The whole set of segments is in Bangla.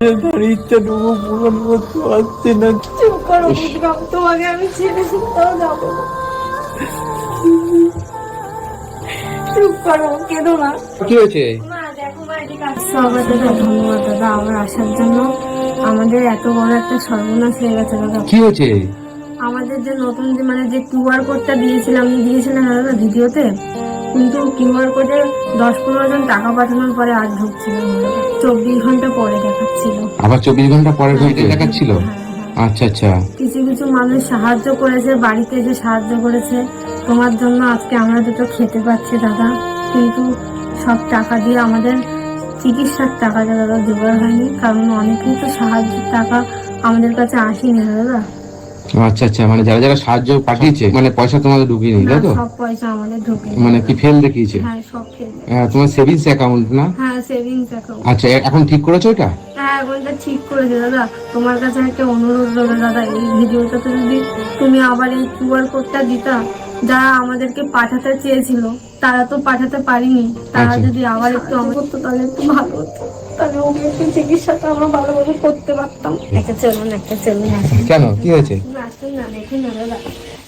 তার ইচ্ছাটুকু পূরণ করতে পারছি না চুপ করো তোমাকে আমি ছেড়ে কোথাও যাব চুপ করো কেঁদো না। কি হয়েছে? মা দেখো মা এদিকে আসছে আমার দাদা ধন্যবাদ দাদা আমার আসার জন্য। আমাদের এত বড় একটা সর্বনাশ হয়ে গেছে দাদা। কি হয়েছে? আমাদের যে নতুন যে মানে যে কিউআর কোডটা দিয়েছিলাম দিয়েছিলেন না দাদা ভিডিওতে? কিন্তু কিউআর কোডে দশ পনেরো জন টাকা পাঠানোর পরে আর ঢুকছিল চব্বিশ ঘণ্টা পরে দেখাচ্ছিল। আবার চব্বিশ ঘণ্টা ঘণ্টা দেখাচ্ছিল? হ্যাঁ, হ্যাঁ। আচ্ছা আচ্ছা। কিছু কিছু মানুষ সাহায্য করেছে বাড়িতে এসে সাহায্য করেছে। তোমার জন্য আজকে আমরা দুটো খেতে পাচ্ছি দাদা। কিন্তু সব টাকা দিয়ে আমাদের চিকিৎসার টাকাটা দাদা জোগাড় হয়নি। কারণ অনেকেই তো সাহায্যের টাকা আমাদের কাছে আসেনি দাদা। আচ্ছা আচ্ছা মানে যারা যারা সাহায্য পাঠিয়েছে মানে পয়সা তোমাদের ঢুকিয়ে নি তাই তো? সব পয়সা আমাদের ঢুকিয়ে মানে কি ফেল দেখিয়েছে? হ্যাঁ সব ফেল আহ, তোমার সেভিংস অ্যাকাউন্ট না? হ্যাঁ সেভিংস অ্যাকাউন্ট আচ্ছা এখন ঠিক করেছ এটা? হ্যাঁ এখনটা ঠিক করেছে দাদা। তোমার কাছে একটা অনুরোধ রইল দাদা এই ভিডিওটাতে যদি তুমি আবার এই কিউআর কোডটা দিতা যারা আমাদেরকে পাঠাতে চেয়েছিল তারা তো পাঠাতে পারিনি। তারা আচ্ছা। যদি আবার একটু আমার করতো তাহলে একটু ভালো হতো। তাহলে ওকে একটু চিকিৎসাটা আমরা ভালোভাবে করতে পারতাম। একটা চলুন একটা চলুন আসুন। কেন? কি হয়েছে? আসুন না দেখুন না দাদা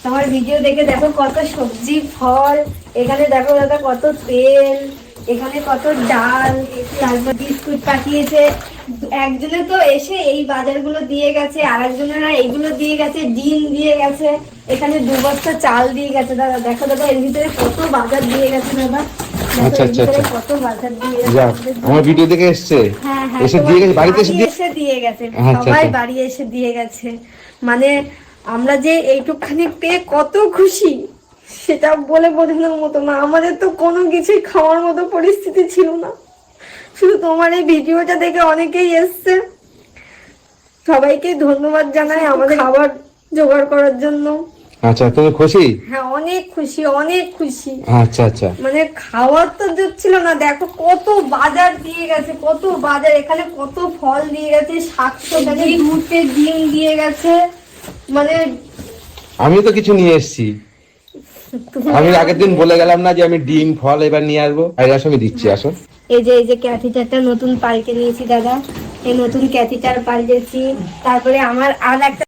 তোমার ভিডিও দেখে দেখো কত সবজি ফল এখানে দেখো দাদা কত তেল। এখানে কত ডাল তারপর বিস্কুট পাঠিয়েছে। একজনে তো এসে এই বাজারগুলো দিয়ে গেছে আর একজনেরা এইগুলো দিয়ে গেছে ডিম দিয়ে গেছে। এখানে দু বস্তা চাল দিয়ে গেছে। দাদা দেখো দাদা এর ভিতরে কত বাজার দিয়ে গেছে দাদা। আচ্ছা, আচ্ছা, আচ্ছা। কত বাজার দিয়ে গেছে। যাক আমার ভিডিও দেখে এসছে। হ্যাঁ হ্যাঁ এসে দিয়ে গেছে বাড়িতে এসে দিয়ে গেছে। আচ্ছা, সবাই। বাড়ি এসে দিয়ে গেছে। মানে আমরা যে এইটুকখানি পেয়ে কত খুশি। সেটা বলে বোঝানোর মতো না। আমাদের তো কোনো কিছুই খাওয়ার মতো পরিস্থিতি ছিল না। শুধু তোমার এই ভিডিওটা দেখে অনেকেই এসছে। সবাইকে ধন্যবাদ জানাই আমাদের খাবার জোগাড় করার জন্য। আচ্ছা তুমি খুশি? হ্যাঁ অনেক খুশি অনেক খুশি। আচ্ছা আচ্ছা। মানে খাওয়ার তো ছিল না। দেখো কত বাজার দিয়ে গেছে কত বাজার। এখানে কত ফল দিয়ে গেছে শাক সবজি ডিম দিয়ে গেছে। মানে আমি তো কিছু নিয়ে এসেছি। আমি আগের দিন বলে গেলাম না যে আমি ডিম ফল এবার নিয়ে আসব। আইরাস আমি দিচ্ছি আসো। এই যে এই যে ক্যাথিটারটা নতুন পাল্টে নিয়েছি দাদা। এই নতুন ক্যাথিটার পাল্টেছি তারপরে আমার আর একটা